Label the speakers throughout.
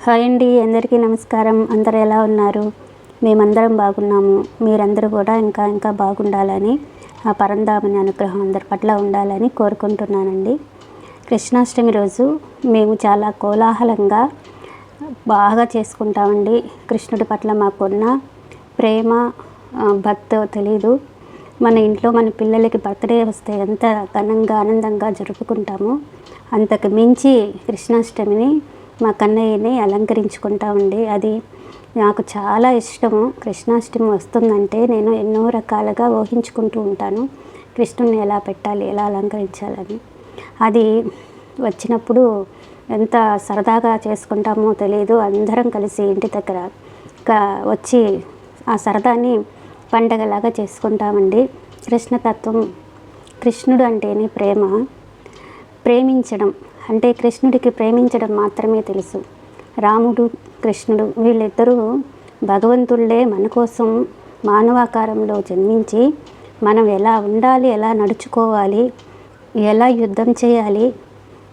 Speaker 1: Hi అండి అందరికీ నమస్కారం. అందరు ఎలా ఉన్నారు? మేమందరం బాగున్నాము. మీరందరూ కూడా ఇంకా ఇంకా బాగుండాలని ఆ పరంధామని అనుగ్రహం అందరి పట్ల ఉండాలని కోరుకుంటున్నానండి. కృష్ణాష్టమి రోజు మేము చాలా కోలాహలంగా బాగా చేసుకుంటామండి. కృష్ణుడి పట్ల మాకున్న ప్రేమ ఆ, భక్తో తెలీదు. మన ఇంట్లో మన పిల్లలకి బర్త్డే వస్తే ఎంత ఘనంగా ఆనందంగా జరుపుకుంటామో అంతకు మించి కృష్ణాష్టమిని మా కన్నయ్యని అలంకరించుకుంటామండి అది నాకు చాలా ఇష్టము. కృష్ణాష్టమి వస్తుందంటే నేను ఎన్నో రకాలుగా ఊహించుకుంటూ ఉంటాను. కృష్ణుని ఎలా పెట్టాలి ఎలా అలంకరించాలని. అది వచ్చినప్పుడు ఎంత సరదాగా చేసుకుంటామో తెలియదు అందరం కలిసి ఇంటి దగ్గర వచ్చి ఆ సరదాని పండగలాగా చేసుకుంటామండి. కృష్ణతత్వం కృష్ణుడు అంటేనే ప్రేమ. ప్రేమించడం. అంటే కృష్ణుడికి ప్రేమించడం మాత్రమే తెలుసు. రాముడు కృష్ణుడు వీళ్ళిద్దరూ భగవంతుళ్ళే మన కోసం మానవాకారంలో జన్మించి మనం ఎలా ఉండాలి ఎలా నడుచుకోవాలి ఎలా యుద్ధం చేయాలి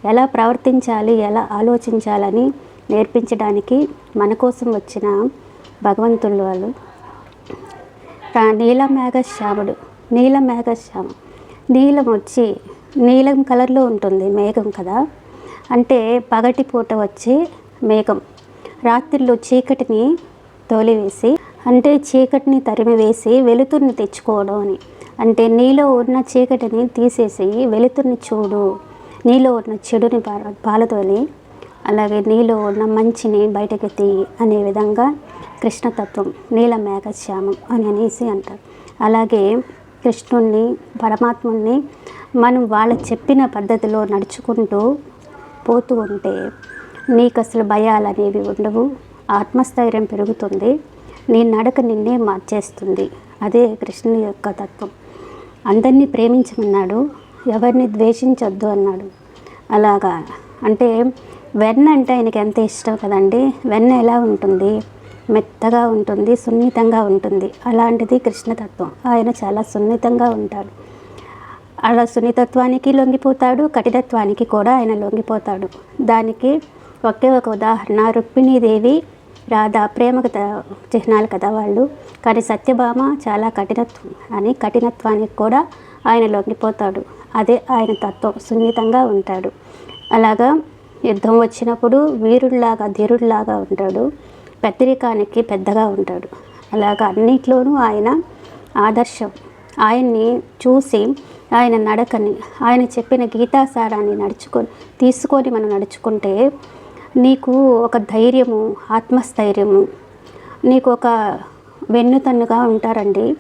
Speaker 1: ఎలా ప్రవర్తించాలి ఎలా ఆలోచించాలని నేర్పించడానికి మన కోసం వచ్చిన భగవంతుళ్ళు వాళ్ళు. రా- నీలమేఘశ్యాముడు నీలమేఘశ్యామ నీలం వచ్చి నీలం కలర్లో ఉంటుంది మేఘం కదా. అంటే పగటిపూట వచ్చే మేఘం. రాత్రిలో చీకటిని తోలివేసి అంటే చీకటిని తరిమివేసి వెలుతురిని తెచ్చుకోవడం అని. అంటే నీలో ఉన్న చీకటిని తీసేసి వెలుతురిని చూడు. నీలో ఉన్న చెడుని పాల అలాగే నీలో ఉన్న మంచిని బయటకు తీయి అనే విధంగా కృష్ణతత్వం నీల మేఘశ్యామం అని అనేసి అంటారు. అలాగే కృష్ణుణ్ణి పరమాత్ముణ్ణి మనం వాళ్ళ చెప్పిన పద్ధతిలో నడుచుకుంటూ పోతూ ఉంటే నీకు అసలు భయాలు అనేవి ఉండవు. ఆత్మస్థైర్యం పెరుగుతుంది. నీ నడక నిన్నే మార్చేస్తుంది. అదే కృష్ణుని యొక్క తత్వం. అందరినీ ప్రేమించమన్నాడు. ఎవరిని ద్వేషించొద్దు అన్నాడు. అలాగా? అంటే వెన్న అంటే ఆయనకి ఎంత ఇష్టం కదండి? వెన్న ఎలా ఉంటుంది? మెత్తగా ఉంటుంది సున్నితంగా ఉంటుంది. అలాంటిది కృష్ణతత్వం. ఆయన చాలా సున్నితంగా ఉంటాడు. అలా సున్నితత్వానికి లొంగిపోతాడు కఠినత్వానికి కూడా ఆయన లొంగిపోతాడు. దానికి ఒకే ఒక ఉదాహరణ రుక్మిణీదేవి రాధా ప్రేమకు చిహ్నాలు కదా వాళ్ళు. కానీ సత్యభామ చాలా కఠినత్వం అని కఠినత్వానికి కూడా ఆయన లొంగిపోతాడు. అదే ఆయన తత్వం సున్నితంగా ఉంటాడు. అలాగా యుద్ధం వచ్చినప్పుడు వీరుడిలాగా ధీరుడిలాగా ఉంటాడు. పెద్దరికానికి పెద్దగా ఉంటాడు. అలాగా అన్నిట్లోనూ ఆయన ఆదర్శం. ఆయన్ని చూసి ఆయన నడకని ఆయన చెప్పిన గీతాసారాన్ని నడుచుకొని తీసుకొని మనం నడుచుకుంటే నీకు ఒక ధైర్యము ఆత్మస్థైర్యము నీకు ఒక వెన్నుతన్నుగా ఉంటారండి.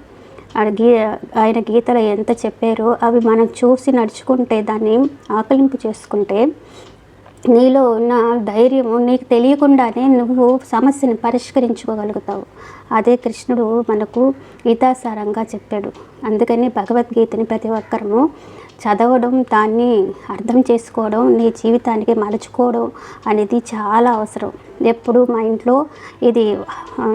Speaker 1: ఆయన గీ ఆయన గీతలు ఎంత చెప్పారో అవి మనం చూసి నడుచుకుంటే దాన్ని ఆకలింపు చేసుకుంటే నీలో ఉన్న ధైర్యము నీకు తెలియకుండానే నువ్వు సమస్యను పరిష్కరించుకోగలుగుతావు. అదే కృష్ణుడు మనకు గీతాసారంగా చెప్పాడు. అందుకని భగవద్గీతని ప్రతి ఒక్కరము చదవడం దాన్ని అర్థం చేసుకోవడం నీ జీవితానికి మలుచుకోవడం అనేది చాలా అవసరం. ఎప్పుడు మా ఇంట్లో ఇది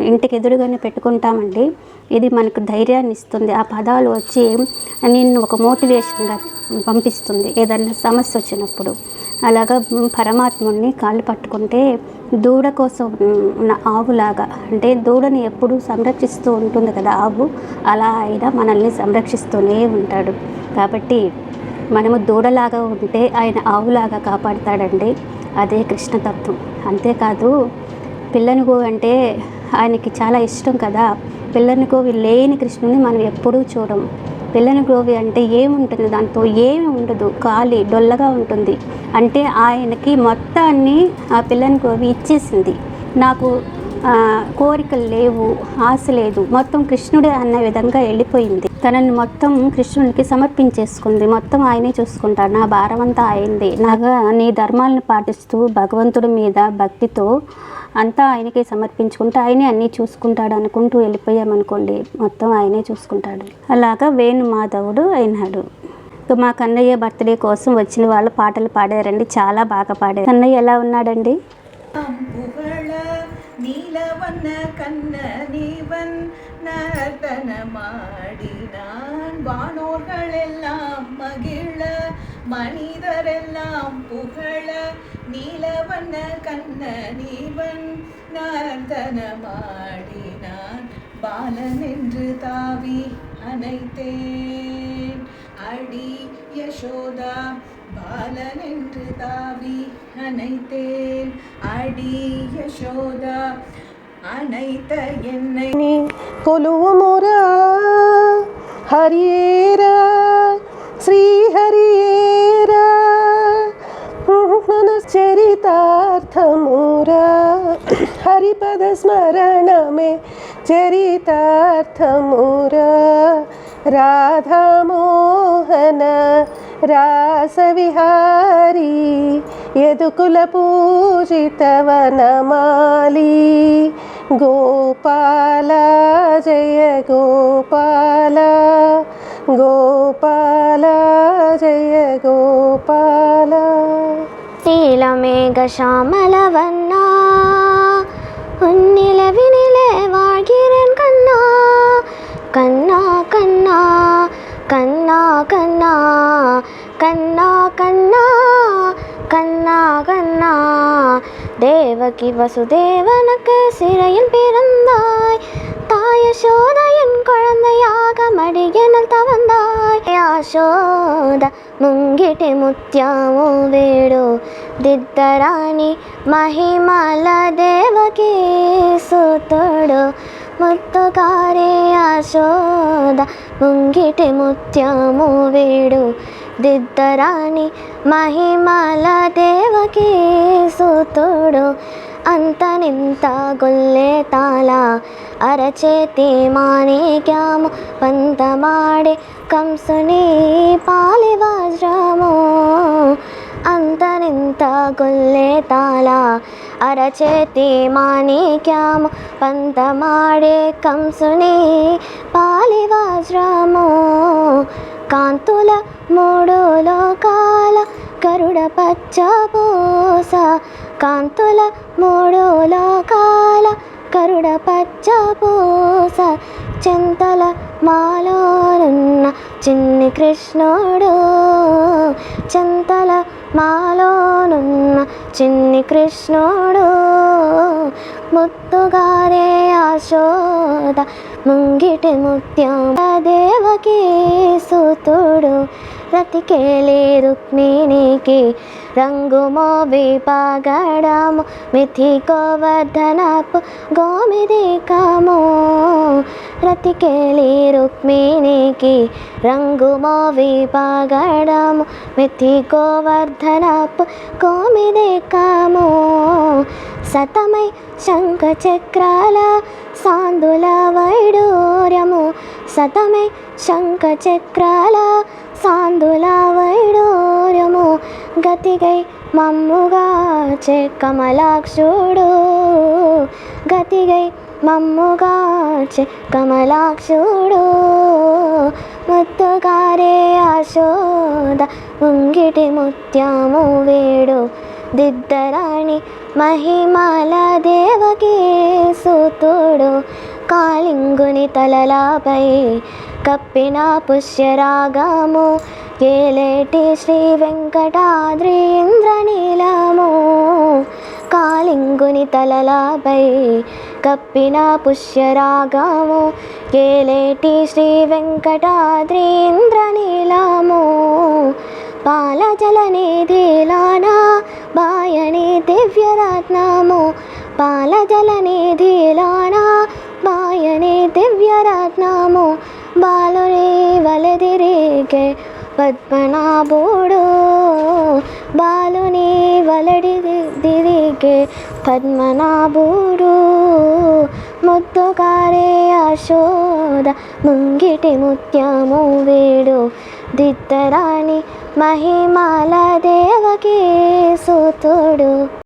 Speaker 1: ఇంటికి ఎదురుగానే పెట్టుకుంటామండి. ఇది మనకు ధైర్యాన్ని ఇస్తుంది. ఆ పదాలు వచ్చి నిన్ను ఒక మోటివేషన్గా పంపిస్తుంది. ఏదన్నా సమస్య వచ్చినప్పుడు. అలాగా పరమాత్ముడిని కాళ్ళు పట్టుకుంటే దూడ కోసం ఉన్న ఆవులాగా అంటే దూడని ఎప్పుడు సంరక్షిస్తూ ఉంటుంది కదా ఆవు అలా ఆయన మనల్ని సంరక్షిస్తూనే ఉంటాడు. కాబట్టి మనము దూడలాగా ఉంటే ఆయన ఆవులాగా కాపాడుతాడండి. అదే కృష్ణతత్వం. అంతేకాదు పిల్లని అంటే ఆయనకి చాలా ఇష్టం కదా. పిల్లని లేని కృష్ణుని మనం ఎప్పుడూ చూడము. పిల్లని గోవి అంటే ఏముంటుంది? దాంతో ఏమి ఉండదు. ఖాళీ డొల్లగా ఉంటుంది. అంటే ఆయనకి మొత్తాన్ని ఆ పిల్లని గోవి ఇచ్చేసింది. నాకు కోరికలు లేవు ఆశ లేదు. మొత్తం కృష్ణుడే అన్న విధంగా వెళ్ళిపోయింది. తనని మొత్తం కృష్ణునికి సమర్పించేసుకుంది. మొత్తం ఆయనే చూసుకుంటాడు. నా భారం అంతా అయింది. నాగా నీ ధర్మాలను పాటిస్తూ భగవంతుడి మీద భక్తితో అంతా ఆయనకి సమర్పించుకుంటే ఆయనే అన్నీ చూసుకుంటాడు అనుకుంటూ వెళ్ళిపోయామనుకోండి. మొత్తం ఆయనే చూసుకుంటాడు. అలాగా వేణు మాధవుడు అయినాడు మా కన్నయ్య బర్త్డే కోసం వచ్చిన వాళ్ళు పాటలు పాడారండి. చాలా బాగా పాడారు. కన్నయ్య ఎలా ఉన్నాడండి?
Speaker 2: నీలవన్న కన్న నీవన్ கண்ண நீவன் நர்த்தனமாடினான் வானோர்கள் எல்லாம் மகிழ மனிதரெல்லாம் புகழ நீலவண்ண கண்ணனிவன் நர்த்தனமாடினான் பாலன் என்று தாவி அனைத்தேன் அடி யசோதா பாலன் என்று தாவி அனைத்தேன் அடி யசோதா அணைத்த என்னை
Speaker 3: కొలువుమురా హరియేరా శ్రీహరియేరా చరితార్థమురా హరిపద స్మరణమే చరితార్థమురా రాధామోహన రాసవిహారీ యదుకుల పూజితవనమాలి गोपाल जय गोपाल गोपाल जय गोपाल
Speaker 4: श्रीलमेघश्यामलवन्ना உன்னிலவினிலே வாழ்கிறேன் கண்ணா. கண்ணா கண்ணா கண்ணா கண்ணா. கண்ணா கண்ணா கண்ணா கண்ணா. தேவகி வசுதேவனுக்கு சிறையில் பிறந்தாய். தாய சோதையின் குழந்தையாக மடியனல் தவந்தாய். ஆசோத ಮುಂಗಿಟಿ ಮುತ್ಯಾವೋ ಬೇಡೋ ದಿದ್ದರಾಣಿ ಮಹಿಮಾಲ ದೇವಕಿ ಸುತೋಡು ಮುತ್ತುಕಾರೆ ಆಶೋದ ಮುಂಗಿಟಿ ಮುತ್ಯಾಮೋ ಬೇಡೋ దిద్దరాని మహిమల దేవకి సూతుడు అంత నింత గొల్లె తాళ అరచేతి మాణిక్యము పంతమాడి కంసుని పాలి వజ్రము అంతరింత గొల్లే తాళ అరచేతి మాణిక్యము పంతమాడే కంసుని పాలి వజ్రము కాంతుల మూడు లోకాల గరుడ పచ్చ పూస కాంతుల మూడు లోకాల కరుడ పచ్చ పూస చింతల మాలోనున్న చిన్ని కృష్ణుడు. చింతల మాలోనున్న చిన్ని కృష్ణుడు. ముత్తుగారే యశోద ముంగిటి ముత్యం దేవకి సుతుడు బ్రతికేలే రుక్మిణికి రంగు మోవి పగడము మిథి గోవర్ధనపు గోమిదికము బ్రతికేలే రుక్మిణికి రంగు మోవి పగడము మిథి గోవర్ధనపు గోమిదికము సతమై శంఖ చక్రాల సాందుల వైడూర్యము సతమై శంఖ చక్రాల సాందుల వైడూర్యము గతిగై మమ్ముగా చే కమలాక్షుడు గతిగై మమ్ముగా చే కమలాక్షుడు ముత్తుగారే యశోద ఉంగిటి ముత్యము వేడు. దిద్దరాణి మహిమల దేవకి సుతుడు కాళింగుని తలలాపై కప్పిన పుష్యరాగము ఏలేటి శ్రీ వెంకటాద్రి ఇంద్రనీలము కాళింగుని తలలాపై కప్పిన పుష్యరాగము ఏలేటి శ్రీ వెంకటాద్రి ఇంద్రనీలము పాలజల బాయని దివ్యరత్నము పాలజల నిధిలాన బాయని దివ్యరత్నము బాలుని వలదిరిగే పద్మనాభుడు బాలుని వలడి దిరిగే పద్మనాభుడు. ముద్దుగారే యశోద ముంగిటి ముత్యము వేడు దిత్తరాణి మహిమల దేవకి సుతుడు